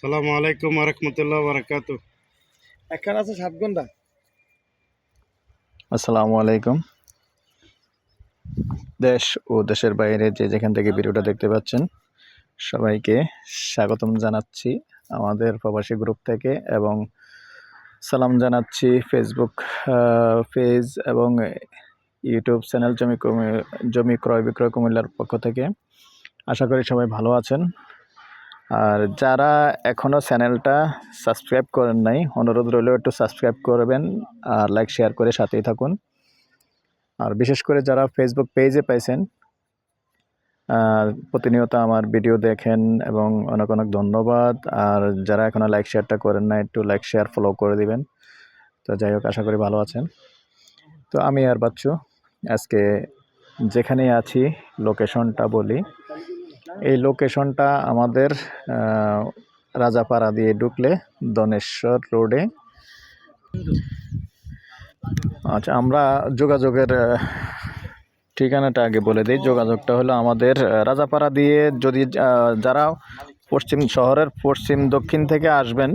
সালামু আলাইকুম রহমতুল্লাহ বারাকাতু এখানে আছে সাত ঘণ্টা। আসসালামু আলাইকুম। দেশ ও দেশের বাইরে যে যেখান থেকে ভিডিওটা দেখতে পাচ্ছেন সবাইকে স্বাগতম জানাচ্ছি আমাদের প্রবাসী গ্রুপ থেকে এবং সালাম জানাচ্ছি ফেসবুক পেজ এবং ইউটিউব চ্যানেল জমি কমি- জমি ক্রয় বিক্রয় কুমিল্লার পক্ষ থেকে। আশা করি সবাই ভালো আছেন। আর যারা এখনও চ্যানেলটা সাবস্ক্রাইব করেন নাই, অনুরোধ রইলেও একটু সাবস্ক্রাইব করবেন আর লাইক, শেয়ার করে সাথেই থাকুন। আর বিশেষ করে যারা ফেসবুক পেজে পাইছেন প্রতিনিয়ত আমার ভিডিও দেখেন এবং অনেক অনেক ধন্যবাদ। আর যারা এখনও লাইক, শেয়ারটা করেন না একটু লাইক, শেয়ার ফলো করে দিবেন। তো যাই হোক, আশা করি ভালো আছেন। তো আমি আর বাচ্চু, আজকে যেখানেই আছি লোকেশনটা বলি। এই লোকেশনটা আমাদের রাজাপাড়া দিয়ে ঢুকলে দনেশ্বর রোডে। আচ্ছা আমরা যোগাযোগের ঠিকানাটা আগে বলে দিই। যোগাযোগটা হলো আমাদের রাজাপাড়া দিয়ে যদি যারা পশ্চিম শহরের পশ্চিম দক্ষিণ থেকে আসবেন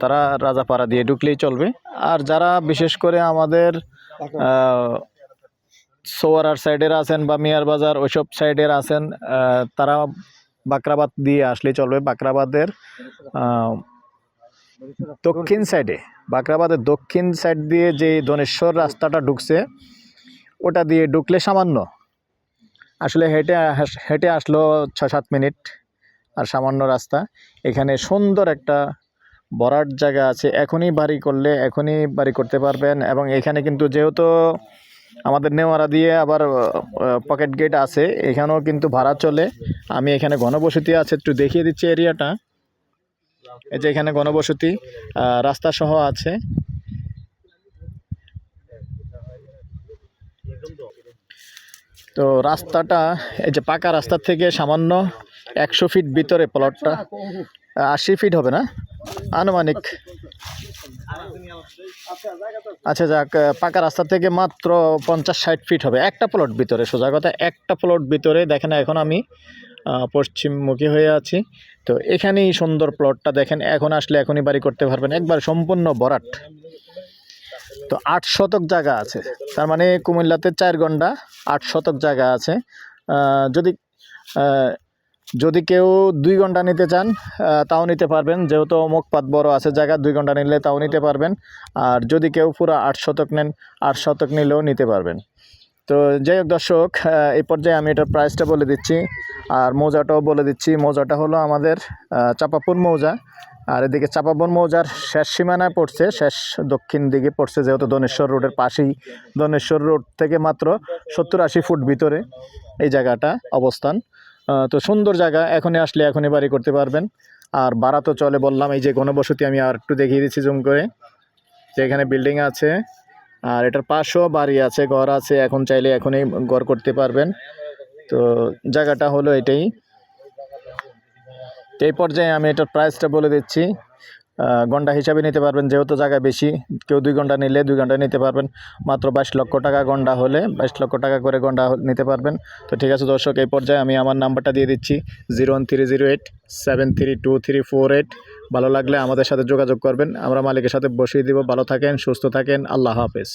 তারা রাজাপাড়া দিয়ে ঢুকলেই চলবে। আর যারা বিশেষ করে আমাদের সোয়ারার সাইডের আছেন বা মিয়ার বাজার, ওইসব সাইডের আছেন তারা বাকরাবাদ দিয়ে আসলে চলবে। বাকরাবাদের দক্ষিণ সাইডে, বাকরাবাদের দক্ষিণ সাইড দিয়ে যে ধনেশ্বর রাস্তাটা ঢুকছে, ওটা দিয়ে ঢুকলে সামান্য। আসলে হেঁটে হেঁটে আসলো ছ সাত মিনিট, আর সামান্য রাস্তা। এখানে সুন্দর একটা বরাট জায়গা আছে। এখনই বাড়ি করলে, এখনই বাড়ি করতে পারবেন। এবং এখানে কিন্তু যেহেতু আমাদের নেওয়ারা দিয়ে আবার পকেট গেট আছে। এখানেও কিন্তু ভাড়া চলে। আমি এখানে ঘনবসতি আছে, একটু দেখিয়ে দিচ্ছি এরিয়াটা এই যে এখানে ঘনবসতি রাস্তা সহ আছে। তো রাস্তাটা, এই যে পাকা রাস্তা থেকে সামান্য একশো ফিট ভিতরে প্লটটা আশি ফিট হবে না? আনুমানিক। আচ্ছা যাক পাকা রাস্তা থেকে মাত্র পঞ্চাশ ষাট ফিট হবে। একটা প্লট ভিতরে, সোজা কথা, একটা প্লট ভিতরে। দেখেন, এখন আমি পশ্চিমমুখী হয়ে আছি। তো এখানেই সুন্দর প্লটটা দেখেন। এখন আসলে এখনই বাড়ি করতে পারবেন। একবার সম্পূর্ণ বরাট তো আট শতক জায়গা আছে। তার মানে কুমিল্লাতে চার ঘণ্টা আট শতক জায়গা আছে। যদি যদি কেউ দুই ঘণ্টা নিতে চান তাও নিতে পারবেন। যেহেতু মুখপাত বড় আছে জায়গা, দুই ঘণ্টা নিলে তাও নিতে পারবেন। আর যদি কেউ পুরো আট শতক নেন, আট শতক নিলেও নিতে পারবেন। তো যাই হোক দর্শক এই পর্যায়ে আমি এটার প্রাইসটা বলে দিচ্ছি। আর মৌজাটাও বলে দিচ্ছি। মৌজাটা হলো আমাদের চাপাপুর মৌজা। আর এদিকে চাপাবন মৌজার শেষ সীমানায় পড়ছে, শেষ দক্ষিণ দিকে পড়ছে, যেহেতু দনেশ্বর রোডের পাশেই। দনেশ্বর রোড থেকে মাত্র সত্তর আশি ফুট ভিতরে এই জায়গাটা অবস্থান। তো সুন্দর জায়গা, এখনই আসলে এখনই বাড়ি করতে পারবেন। আর বাড়া তো চলে বললাম, এই যে ঘনবসতি আমি আর একটু দেখিয়ে দিচ্ছি জুম করে। যে এখানে বিল্ডিং আছে, আর এটার পাশেও বাড়ি আছে, ঘর আছে, এখন চাইলে এখনই ঘর করতে পারবেন। তো জায়গাটা হলো এটাই। এই পর্যায়ে আমি এটার প্রাইসটা বলে দিচ্ছি। ঘণ্টা হিসাবে নিতে পারবেন, যেহেতু জায়গা বেশি, কেউ দুই ঘণ্টা নিলে দুই ঘণ্টা নিতে পারবেন। মাত্র বাইশ লক্ষ টাকা ঘণ্টা হলে বাইশ লক্ষ টাকা করে ঘণ্টা নিতে পারবেন। তো ঠিক আছে দর্শক, এই পর্যায়ে আমি আমার নাম্বারটা দিয়ে দিচ্ছি, zero one three zero eight seven three two three four eight. ভালো লাগলে আমাদের সাথে যোগাযোগ করবেন। আমরা মালিকের সাথে বসিয়ে দিব। ভালো থাকেন, সুস্থ থাকেন। আল্লাহ হাফেজ।